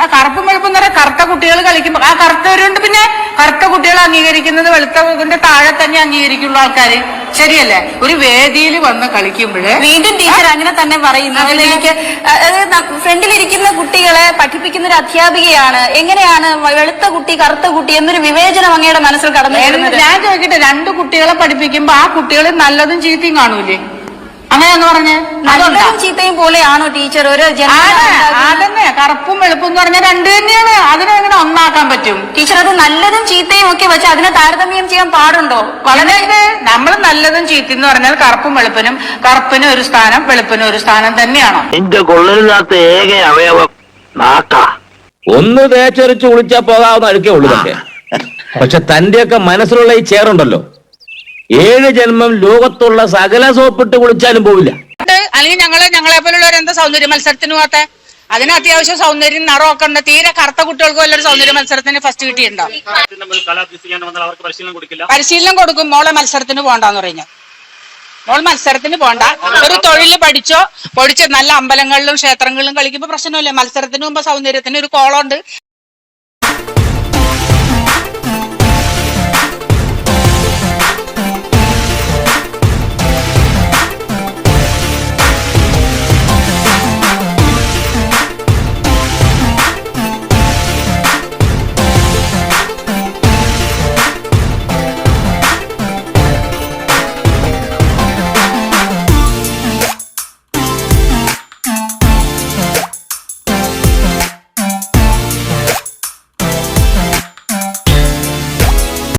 ആ കറുപ്പും വെളുപ്പും പറയാൻ കറുത്ത കുട്ടികൾ കളിക്കുമ്പോ ആ കറുത്തവരുണ്ട് പിന്നെ കറുത്ത കുട്ടികൾ അംഗീകരിക്കുന്നത് വെളുത്തതിന്റെ താഴെ തന്നെ അംഗീകരിക്കുള്ള ആൾക്കാര്. ശരിയല്ലേ? ഒരു വേദിയിൽ വന്ന് കളിക്കുമ്പോൾ വീണ്ടും ടീച്ചർ അങ്ങനെ തന്നെ പറയുന്നു. എനിക്ക് ഫ്രണ്ടിലിരിക്കുന്ന കുട്ടികളെ പഠിപ്പിക്കുന്ന ഒരു അധ്യാപികയാണ്. എങ്ങനെയാണ് വെളുത്ത കുട്ടി കറുത്ത കുട്ടി എന്നൊരു വിവേചനം അങ്ങയുടെ മനസ്സിൽ കടന്നു ഞാൻ ചോദിക്കട്ടെ രണ്ട് കുട്ടികളെ പഠിപ്പിക്കുമ്പോ ആ കുട്ടികൾ നല്ലതും ചീത്തയും കാണൂലേ? അങ്ങനെയാന്ന് പറഞ്ഞ്. അതുകൊണ്ടാ നല്ലതും ചീത്തയും പോലെയാണോ ടീച്ചർ? ഒരു അതന്നെ. കറുപ്പും വെളുപ്പും എന്ന് പറഞ്ഞാൽ രണ്ട് തന്നെയാണ്. അതിനെ എങ്ങനെ ഒന്നാക്കാൻ പറ്റും? ടീച്ചർ അത് നല്ലതും ചീത്തയും ഒക്കെ വെച്ച് അതിനെ താരതമ്യം ചെയ്യാൻ പാടുണ്ടോ? വളരെ നമ്മൾ നല്ലതും ചീത്ത എന്ന് പറഞ്ഞാൽ കറുപ്പും വെളുപ്പിനും കറുപ്പിനും ഒരു സ്ഥാനം വെളുപ്പിനും ഒരു സ്ഥാനം തന്നെയാണോ? എന്റെ കൊള്ളരുതാത്ത ഏക അവയവം നാക്കാ. ഒന്ന് തേച്ചൊരിച്ച് കുളിച്ചാ പോകാവുന്ന അഴുക്കേ ഉള്ളൂ പക്ഷേ പക്ഷെ തന്റെയൊക്കെ മനസ്സിലുള്ള ഈ ചേറുണ്ടല്ലോ ഏഴ് ജന്മം ലോകത്തുള്ള സകല സോപ്പിട്ട് കുളിച്ചാലും പോവില്ല. അല്ലെങ്കിൽ ഞങ്ങളെ ഞങ്ങളെ പോലുള്ളവർ എന്താ സൗന്ദര്യ മത്സരത്തിന് പോകാത്ത അതിന് അത്യാവശ്യം സൗന്ദര്യം നിറമൊക്കെ ഉണ്ട് തീരെ കറുത്ത കുട്ടികൾക്ക് വല്ലൊരു സൗന്ദര്യ മത്സരത്തിന് ഫസ്റ്റ് കിട്ടിയിട്ടുണ്ടോ? പരിശീലനം കൊടുക്കും. മോളെ മത്സരത്തിന് പോകണ്ടെന്ന് പറഞ്ഞു മോൾ മത്സരത്തിന് പോണ്ട ഒരു തൊഴിൽ പഠിച്ചോ പഠിച്ച് നല്ല അമ്പലങ്ങളിലും ക്ഷേത്രങ്ങളിലും കളിക്കുമ്പോ പ്രശ്നമില്ല മത്സരത്തിന് മുമ്പ് സൗന്ദര്യത്തിന് ഒരു കോളുണ്ട്